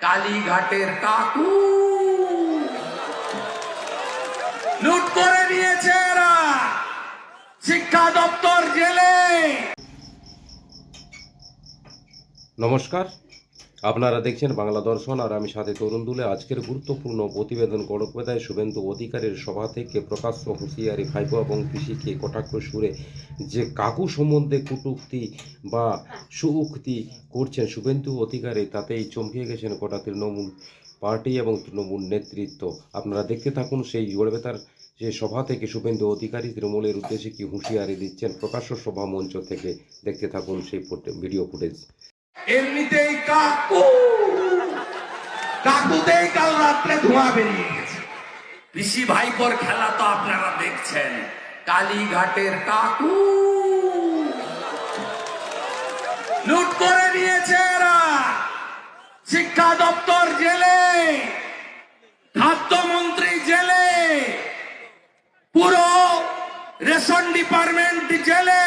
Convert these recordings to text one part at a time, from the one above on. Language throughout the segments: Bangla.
কালীঘাটের কাকু। লুট করে নিয়েছে এরা। শিক্ষা দপ্তর জেলে। নমস্কার। আপনারা দেখছেন বাংলা দর্শন, আর আমি সাথে তরুণ দুলে আজকের গুরুত্বপূর্ণ প্রতিবেদন গড়কবেদায় শুভেন্দু অধিকারীর সভা থেকে প্রকাশ্য হুঁশিয়ারি, ভাইপো এবং পিসিকে কটাক্ষ সুরে যে কাকু সম্বন্ধে কুটুক্তি বা সুউক্তি করছেন শুভেন্দু অধিকারী, তাতেই চমকে গেছেন গোটা তৃণমূল পার্টি এবং তৃণমূল নেতৃত্ব। আপনারা দেখতে থাকুন সেই গড়বেতার যে সভা থেকে শুভেন্দু অধিকারী তৃণমূলের উদ্দেশ্যে কি হুঁশিয়ারি দিচ্ছেন প্রকাশ্য সভা মঞ্চ থেকে। দেখতে থাকুন সেই ভিডিও ফুটেজ। এমনিতেই কাকু। কাকুতেই কাল রাত্রে ধোঁয়া বেরিয়ে গেছে। পিসি ভাইপোর খেলা তো আপনারা দেখছেন। কালীঘাটের কাকু। লুট করে নিয়েছে এরা। শিক্ষা দপ্তর জেলে। খাদ্যমন্ত্রী জেলে। পুরো রেশন ডিপার্টমেন্ট জেলে।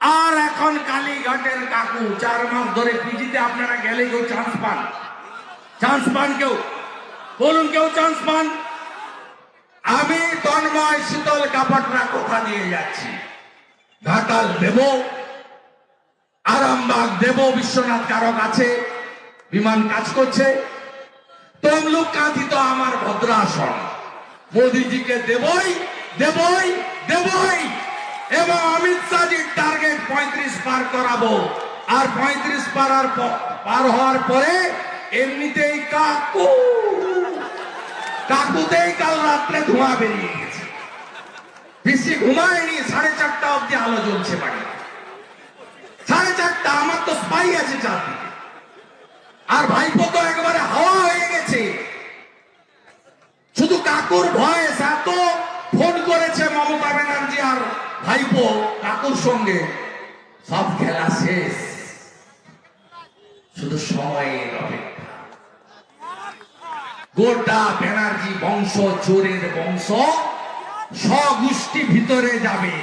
আর এখন কালীঘাটের কাকু, চার মাস ধরে পিজিতে আপনারা গেলে কেউ চান্স পান। চান্স পান কেউ? বলুন কেউ চান্স পান? আমি তন্ময় শীতল কাপড়রা কোথা দিয়ে যাচ্ছি? ঘাটাল দেব, আরামবাগ দেব, বিশ্বনাথ কারক আছে, বিমান কাজ করছে। তমলুক কাঁথি তো আমার ভদ্রাসন। মোদিজিকে দেবই দেবই দেবই। এবং অমিত শাহজির টার্গেট পঁয়ত্রিশ পার করাবো। আর পঁয়ত্রিশ পারার প- পার হওয়ার পরে এমনিতেই কাকু। কাকুতেই কাল রাত্রে ধোঁয়া বেরিয়ে গেছে। বেশি ঘুমায়নি, সাড়ে চারটা অব্দি আলো জ্বলছে বাড়ি সাড়ে চারটা, আমার তো স্পাই আছে চারদিকে। আর ভাইপো তো একবারে হাওয়া হয়ে গেছে। শুধু কাকুর ভয়েস, এত ফোন করেছে মমতা ব্যানার্জি আর ভাইপো, কাকুর সঙ্গে সব খেলা শেষ। শুধু সময়ের অপেক্ষা। গোটা ব্যানার্জি বংশ চোরের বংশ স্বগোষ্ঠী ভিতরে যাবে।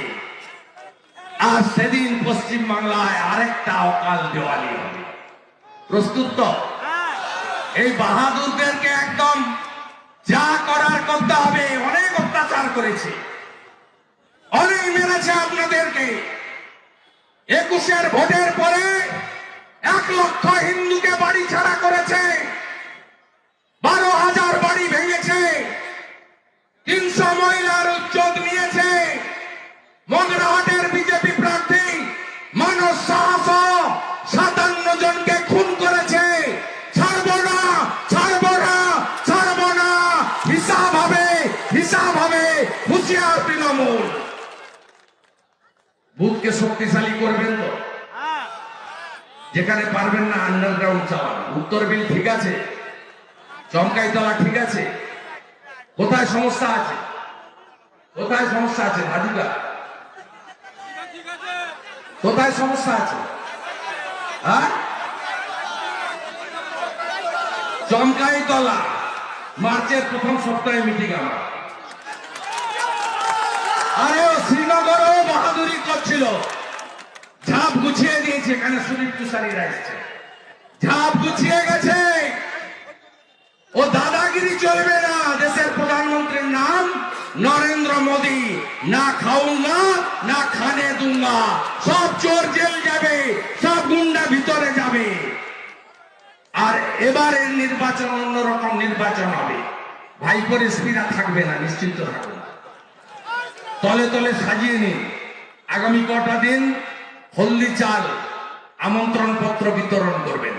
আর সেদিন পশ্চিম বাংলায় আরেকটা অকাল দেওয়ালি হবে। প্রস্তুত তো? এই বাহাদুরদেরকে একদম যা করার করতে হবে, অনেক অত্যাচার করেছে। অনেক মেরেছে আপনাদেরকে। একুশের ভোটের পরে এক লক্ষ হিন্দুকে বাড়ি ছাড়া করেছে। বারো হাজার বাড়ি ভেঙেছে। তিনশো মহিলার উদ্যোগ নিয়েছে। মগরাহাটের বিজেপি প্রার্থী মানস সাহস সাতান্ন জনকে খুন করেছে। ছাড়বো না ছাড়বো না ছাড়বো না, হিসাব হবে হুঁশিয়ার তৃণমূল বুথকে শক্তিশালী করবেন তো? যেখানে পারবেন না আন্ডারগ্রাউন্ড চালান উত্তর বিল ঠিক আছে, চমকাইতলা ঠিক আছে। কোথায় সমস্যা আছে? কোথায় সমস্যা আছে ভাজুকা কোথায় সমস্যা আছে? হ্যাঁ? চমকাই তলা মার্চের প্রথম সপ্তাহে মিটিং আমার আরে ও শ্রীনগরেও করছিল ঝাপ গুছিয়ে দিয়েছে এখানে সুদীপ তুষারীরা এসছে ঝাপ গুছিয়ে গেছে। ও দাদাগিরি চলবে না, দেশের প্রধানমন্ত্রীর নাম নরেন্দ্র মোদী। না খাউঙ্গা না খানে দুঙ্গা। সব চোর জেল যাবে, সব গুন্ডা ভিতরে যাবে। আর এবারের নির্বাচন অন্যরকম নির্বাচন হবে। ভাইপোর স্পিরা থাকবে না, নিশ্চিন্ত থাকবে তলে তলে সাজিয়ে নিন। আগামী কটা দিন হলদি চাল আমন্ত্রণ পত্র বিতরণ করবেন।